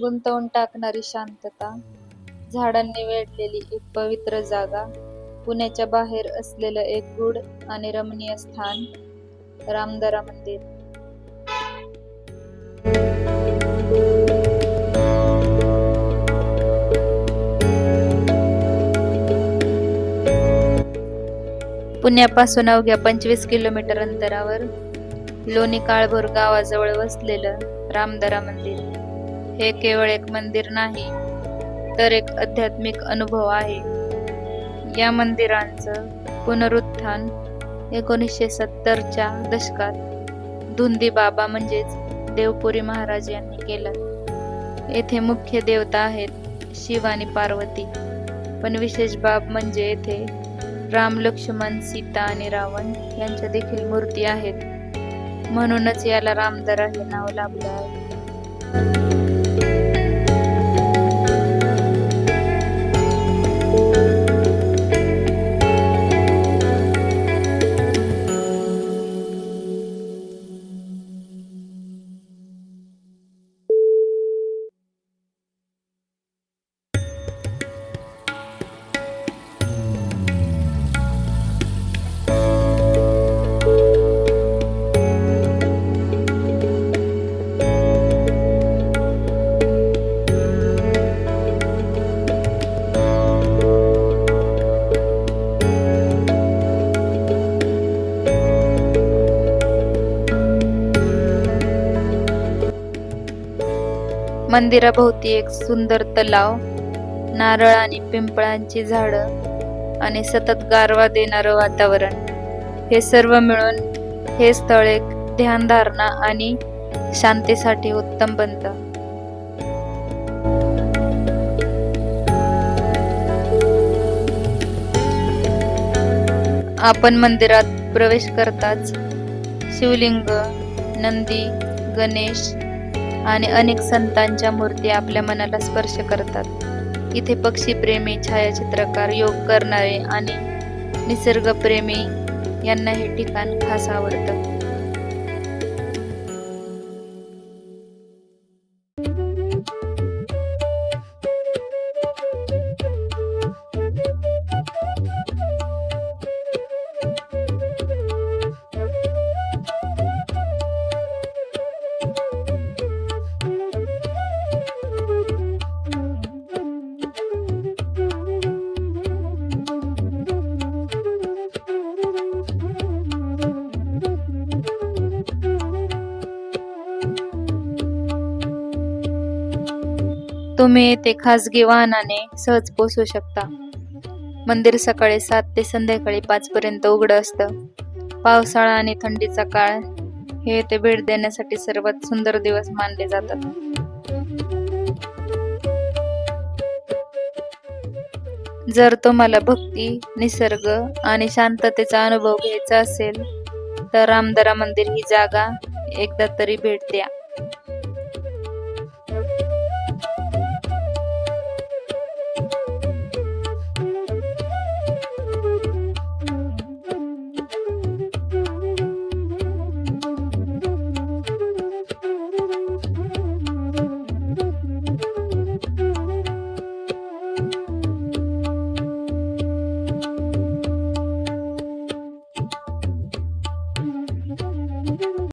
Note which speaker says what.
Speaker 1: गुंतवून टाकणारी शांतता. झाडांनी वेढलेली एक पवित्र जागा. पुण्याच्या बाहेर असलेलं एक गूढ आणि रमणीय स्थान. रामदरा मंदिर. पुण्यापासून अवघ्या पंचवीस किलोमीटर अंतरावर लोणी काळभोर गावाजवळ वसलेलं रामदरा मंदिर. हे केवळ एक मंदिर नाही तर एक आध्यात्मिक अनुभव आहे. या मंदिरांचं पुनरुत्थान एकोणीसशे सत्तरच्या दशकात धुंदी बाबा म्हणजेच देवपुरी महाराज यांनी केलं. येथे मुख्य देवता आहेत शिव आणि पार्वती पण विशेष बाब म्हणजे येथे राम लक्ष्मण सीता आणि रावण यांच्या देखील मूर्ती आहेत. म्हणूनच याला रामदरा हे नाव लाभलं आहे. Bye. मंदिराभोवती एक सुंदर तलाव नारळ आणि पिंपळांची झाडं आणि सतत गारवा देणारं वातावरण. हे सर्व मिळून हे स्थळ एक ध्यानधारणा आणि शांतीसाठी उत्तम बनतं. आपण मंदिरात प्रवेश करताच शिवलिंग नंदी गणेश आणि अनेक संतांच्या मूर्ती आपल्या मनाला स्पर्श करतात. इथे पक्षीप्रेमी छायाचित्रकार योग करणारे आणि निसर्गप्रेमी यांना हे ठिकाण खास आवडतं. तुम्ही येथे खासगी वाहनाने सहज पोहोचू शकता. मंदिर सकाळी सात ते संध्याकाळी पाच पर्यंत उघडं असतं. पावसाळा आणि थंडीचा काळ हे येथे भेट देण्यासाठी सर्वात सुंदर दिवस मानले जातात. जर तुम्हाला भक्ती निसर्ग आणि शांततेचा अनुभव घ्यायचा असेल तर रामदरा मंदिर ही जागा एकदा तरी भेट द्या.